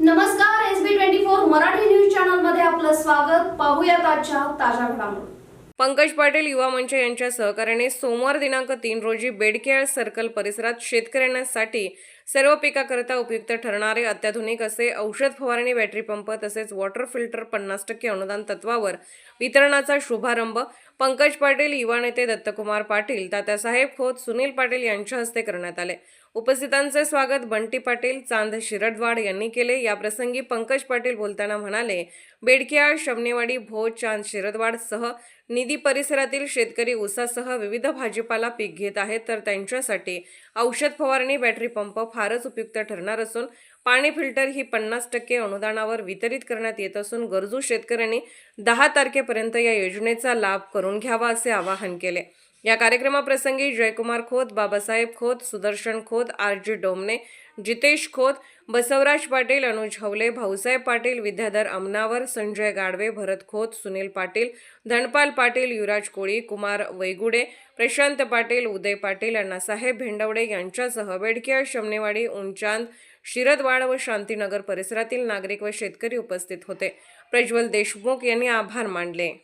नमस्कार S B twenty four Marathi news चॅनलमध्ये आपलं स्वागत. पाहूयात आजच्या ताज्या घडामोडी. पंकज पाटील युवा मंच यांच्या सहकार्याने सोमवार दिनांक तीन रोजी बेडकेळ सर्कल परिसरात शेतकऱ्यांसाठी सर्व पिकाकरिता उपयुक्त ठरणारे अत्याधुनिक असे औषध फवारणी बॅटरी पंप तसेच वॉटर फिल्टर पन्नास टक्के अनुदान तत्वावर वितरणाचा शुभारंभ पंकज पाटील युवा नेते दत्तकुमार पाटील तात्यासाहेब खोत सुनील पाटील यांच्या हस्ते करण्यात आले. उपस्थितांचे स्वागत बंटी पाटील चांद शिरडवाड यांनी केले. याप्रसंगी पंकज पाटील बोलताना म्हणाले बेडकियाळ शमनेवाडी भोज चांद शिरदवाड सह निधी परिसरातील शेतकरी ऊसासह विविध भाजीपाला पीक घेत आहेत. तर त्यांच्यासाठी औषध फवारणी बॅटरी पंप फारच उपयुक्त ठरणार असून पाणी फिल्टर ही पन्नास टक्के अनुदानावर वितरित करण्यात येत असून गरजू शेतकऱ्यांनी दहा तारखेपर्यंत या योजनेचा लाभ करून घ्यावा असे आवाहन केले. या कार्यक्रमाप्रसंगी जयकुमार खोत बाबासाहेब खोत सुदर्शन खोत आर जी डोमने जितेश खोत बसवराज पाटील अनुज हवले भाऊसाहेब पाटील विद्याधर अमनावर संजय गाडवे भरत खोत सुनील पाटील धनपाल पाटील युवराज कोळी कुमार वैगुडे प्रशांत पाटील उदय पाटील अण्णासाहेब भेंडवडे यांच्यासह बेडकिया शमनेवाडी उंचांद शिरदवाड व शांतीनगर परिसरातील नागरिक व शेतकरी उपस्थित होते. प्रज्वल देशमुख यांनी आभार मानले.